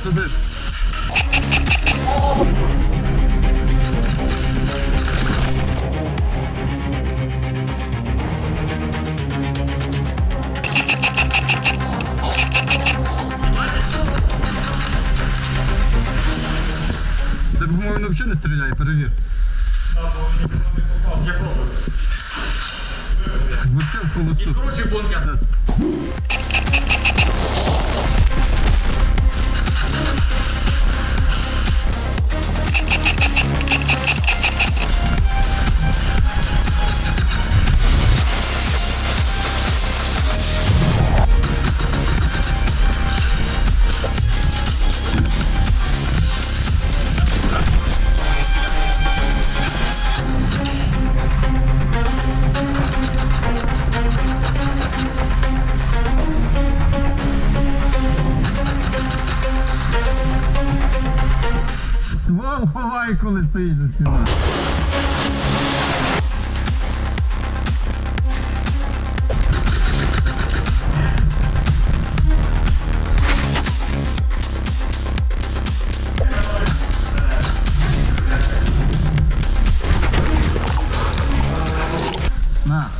сидиш. Ти по-моєму взагалі не стріляє, перевір. Я пробую. Вообще в колосту. І короче, бонка. Ствол ховай, коли стоїш за стіною. На.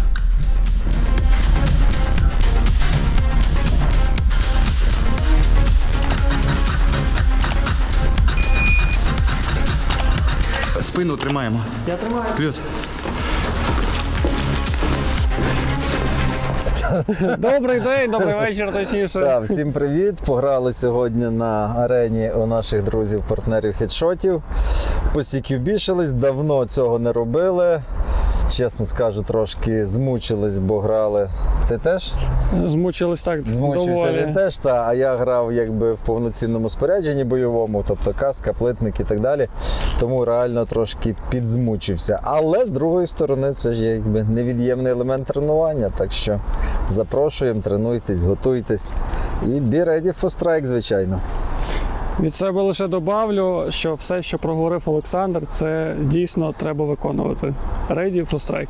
Спину тримаємо. Я тримаю. Плюс. Добрий день, добрий вечір, точніше. Так, всім привіт! Пограли сьогодні на арені у наших друзів, партнерів хедшотів. Посіків бішились, давно цього не робили. Чесно скажу, трошки змучились, бо грали. Ти теж? Змучились так Змучився доволі. він теж, та, а я грав якби в повноцінному спорядженні бойовому, тобто каска, плитник і так далі. Тому реально трошки підзмучився. Але з другої сторони, це ж якби невід'ємний елемент тренування. Так що запрошуємо, тренуйтесь, готуйтесь і be ready for strike, звичайно. Від себе лише добавлю, що все, що проговорив Олександр, це дійсно треба виконувати. Ready for strike.